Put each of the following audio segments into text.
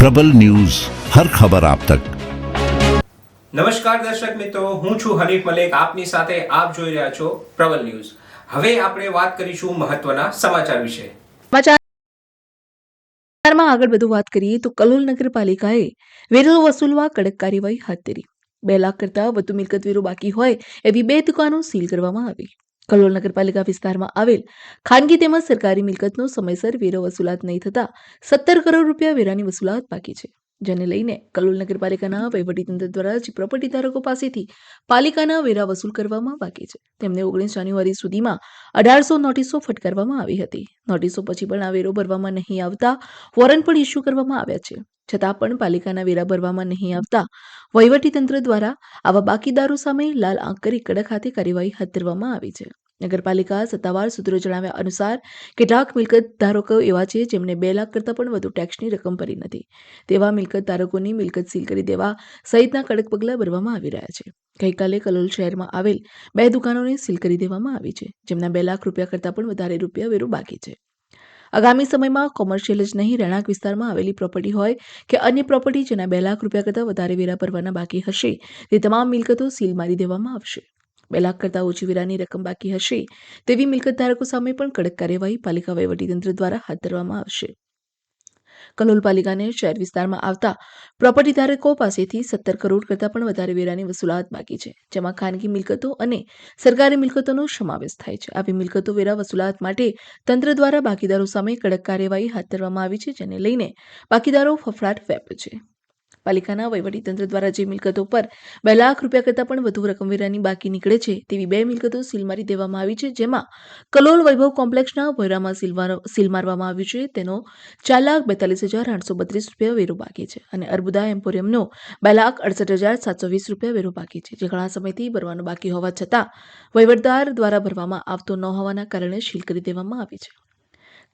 પ્રબલ news હર ખબર આપ તક. નમસ્કાર દર્શક મિત્રો હું છું હરીફ મલેક આપની સાથે આપ જોઈ રહ્યા છો પ્રબલ ન્યૂઝ. હવે આપણે વાત કરીશું મહત્વના સમાચાર વિશે. સમાચારમાં આગળ વધુ વાત કરીએ તો કલોલ નગરપાલિકાએ વેરો વસૂલવા કડક કાર્યવાહી હાથ ધરી. બે લાખ કરતા વધુ મિલકત વેરો બાકી હોય એવી બે દુકાનો સીલ કરવામાં આવી. કલોલ નગરપાલિકા વિસ્તારમાં આવેલ ખાનગી તેમજ સરકારી મિલકતનો સમયસર વેરો વસૂલાત નહીં થતા સત્તર કરોડ રૂપિયા વેરાની વસૂલાત બાકી છે. જેને લઈને કલોલ નગરપાલિકાના વહીવટીતંત્ર દ્વારા જે પ્રોપર્ટી ધારકો પાસેથી પાલિકાના વેરા વસૂલ કરવામાં બાકી છે. તેમને ઓગણીસ જાન્યુઆરી સુધીમાં અઢારસો નોટિસો ફટકારવામાં આવી હતી. નોટિસો પછી પણ આ વેરો ભરવામાં નહીં આવતા વોરંટ પણ ઇસ્યુ કરવામાં આવ્યા છે. છતાં પણ પાલિકાના વેરા ભરવામાં નહીં આવતા વહીવટીતંત્ર દ્વારા આવા બાકીદારો સામે લાલ આંખ કરી કડક હાથે કાર્યવાહી હાથ ધરવામાં આવી છે. નગરપાલિકા સત્તાવાર સૂત્રો જણાવ્યા અનુસાર, કેટલાક મિલકત ધારકો એવા છે જેમને બે લાખ કરતાં પણ વધુ ટેક્સની રકમ ભરી નથી. તેવા મિલકત ધારકોની મિલકત સીલ કરી દેવા સહિતના કડક પગલાં ભરવામાં આવી રહ્યા છે. ગઈકાલે કલોલ શહેરમાં આવેલ બે દુકાનોને સીલ કરી દેવામાં આવી છે, જેમના બે લાખ રૂપિયા કરતાં પણ વધારે રૂપિયા વેરો બાકી છે. આગામી સમયમાં કોમર્શિયલ જ નહીં, રહેણાંક વિસ્તારમાં આવેલી પ્રોપર્ટી હોય કે અન્ય પ્રોપર્ટી જેના બે લાખ રૂપિયા કરતાં વધારે વેરા ભરવાના બાકી હશે, તે તમામ મિલકતો સીલ મારી દેવામાં આવશે. બે લાખ કરતાં ઓછી વેરાની રકમ બાકી હશે, તેવી મિલકત ધારકો સામે પણ કડક કાર્યવાહી પાલિકા વહીવટીતંત્ર દ્વારા હાથ ધરવામાં આવશે. કલોલ પાલિકાને શહેર વિસ્તારમાં આવતા પ્રોપર્ટી ધારકો પાસેથી સત્તર કરોડ કરતાં પણ વધારે વેરાની વસૂલાત બાકી છે, જેમાં ખાનગી મિલકતો અને સરકારી મિલકતોનો સમાવેશ થાય છે. આવી મિલકતો વેરા વસૂલાત માટે તંત્ર દ્વારા બાકીદારો સામે કડક કાર્યવાહી હાથ ધરવામાં આવી છે, જેને લઈને બાકીદારો ફફડાટ વ્યાપ્યો છે. પાલિકાના વહીવટીતંત્ર દ્વારા જે મિલકતો પર બે લાખ રૂપિયા કરતાં પણ વધુ રકમ વેરાની બાકી નીકળે છે, તેવી બે મિલકતો સીલ મારી દેવામાં આવી છે, જેમાં કલોલ વૈભવ કોમ્પ્લેક્ષના ભોયરામાં સીલ મારવામાં આવ્યું છે, તેનો ચાર લાખ બેતાલીસ હજાર આઠસો બત્રીસ રૂપિયા વેરો બાકી છે અને અર્બુદા એમ્પોરિયમનો બે લાખ અડસઠ હજાર સાતસો વીસ રૂપિયા વેરો બાકી છે, જે ઘણા સમયથી ભરવાનો બાકી હોવા છતાં વહીવટદાર દ્વારા ભરવામાં આવતો ન હોવાના કારણે સીલ કરી દેવામાં આવી છે.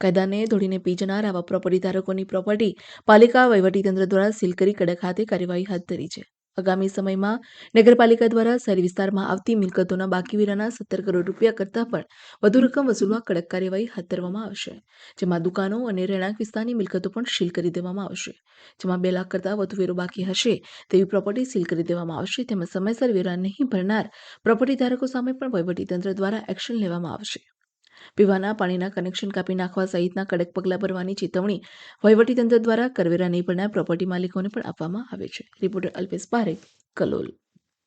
કાયદાને ધોળીને પી જનાર આવા પ્રોપર્ટી ધારકોની પ્રોપર્ટી પાલિકા વહીવટીતંત્ર દ્વારા સીલ કરી કડક હાથે કાર્યવાહી હાથ ધરી છે. આગામી સમયમાં નગરપાલિકા દ્વારા શહેરી વિસ્તારમાં આવતી મિલકતોના બાકી વેરાના સત્તર કરોડ રૂપિયા કરતાં પણ વધુ રકમ વસૂલવા કડક કાર્યવાહી હાથ ધરવામાં આવશે, જેમાં દુકાનો અને રહેણાંક વિસ્તારની મિલકતો પણ સીલ કરી દેવામાં આવશે, જેમાં બે લાખ કરતાં વધુ વેરો બાકી હશે તેવી પ્રોપર્ટી સીલ કરી દેવામાં આવશે તેમજ સમયસર વેરા નહીં ભરનાર પ્રોપર્ટી ધારકો સામે પણ વહીવટીતંત્ર દ્વારા એક્શન લેવામાં આવશે. પીવાના પાણીના કનેક્શન કાપી નાખવા સહિતના કડક પગલાં ભરવાની ચેતવણી વહીવટીતંત્ર દ્વારા કરવેરા નહીં ભરનાર પ્રોપર્ટી માલિકોને પણ આપવામાં આવે છે. રિપોર્ટર અલ્પેશ પારેખ, કલોલ.